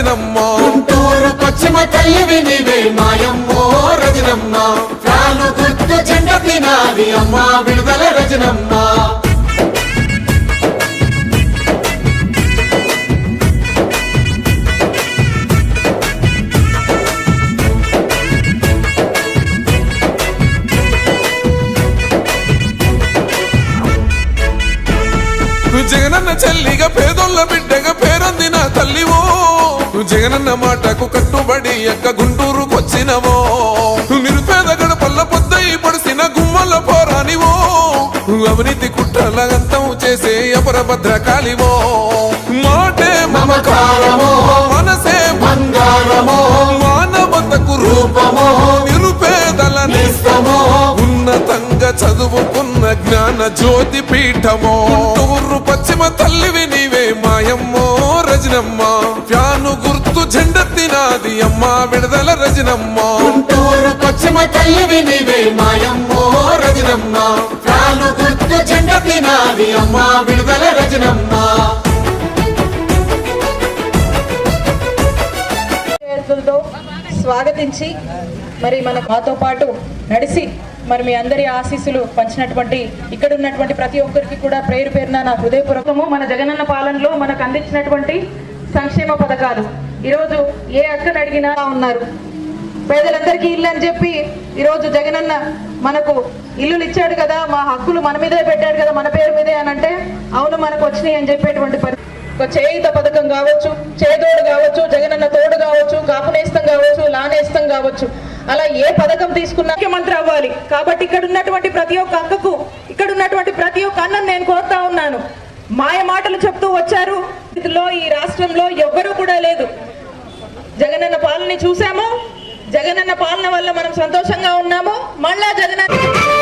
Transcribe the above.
రజనమ్మ. గుంటూరు పశ్చిమ తల్లివి నీవే మాయమ్మో రజనమ్మ. రాలు గుర్తు చెండ తినాది అమ్మ విడుదల రజనమ్మ. జగనన్న చెల్లిగా పేదోళ్ళ తల్లివో జగనన్న మాటకు కట్టుబడి ఎక్క గుంటూరుకొచ్చినవో నిరుపేద గడపల్ల పొద్దయి పడిసిన గుమ్మల పోరానివో? అవినీతి కుట్రల అంతం చేసే అపరభద్ర కాలివో? మాటే మమకారమో మనసే బంగారమో మానవతకు రూపమో నిరుపేదల నిస్తమో ఉన్నతంగా చదువుకున్న జ్ఞాన జ్యోతి పీఠమో. గుంటూరు పశ్చిమ తల్లివి నీవే మాయమ్మో రజనమ్మ. జెండెత్తినాది అమ్మ విడుదల రజనమ్మ. గుంటూరు పశ్చిమ తల్లివి నీవే మాయమ్మో రజనమ్మ. రాలు గుర్తు చెండ తినాది అమ్మ విడుదల రజనమ్మ. స్వాగతించి మరి మన మాతో పాటు నడిసి మరి మీ అందరి ఆశీస్సులు పంచినటువంటి ఇక్కడ ఉన్నటువంటి ప్రతి ఒక్కరికి కూడా పేరు పేరున నా హృదయపూర్వకము. మన జగనన్న పాలనలో మనకు అందించినటువంటి సంక్షేమ పథకాలు. ఈరోజు ఏ అక్కను అడిగినా ఉన్నారు. పేదలందరికీ ఇల్లు అని చెప్పి ఈరోజు జగనన్న మనకు ఇల్లులు ఇచ్చాడు కదా మా హక్కులు మన మీదే పెట్టాడు కదా మన పేరు మీదే అని అంటే అవును మనకు వచ్చినాయి అని చెప్పేటువంటి పరి ఒక చేయుత పథకం కావచ్చు చేదోడు కావచ్చు జగనన్న తోడు కావచ్చు కాపునేస్తం కావచ్చు లానేస్తం కావచ్చు. అలా ఏ పథకం తీసుకున్నా ముఖ్యమంత్రి అవ్వాలి. కాబట్టి ఇక్కడ ఉన్నటువంటి ప్రతి ఒక్క అక్కకు ఇక్కడ ఉన్నటువంటి ప్రతి ఒక్క అన్నను నేను కోరుతా ఉన్నాను. మాయ మాటలు చెప్తూ వచ్చారు. ఇందులో ఈ రాష్ట్రంలో ఎవ్వరూ కూడా లేదు. జగనన్న పాలన చూసాము. జగనన్న పాలన వల్ల మనం సంతోషంగా ఉన్నాము. మళ్ళా జగనన్న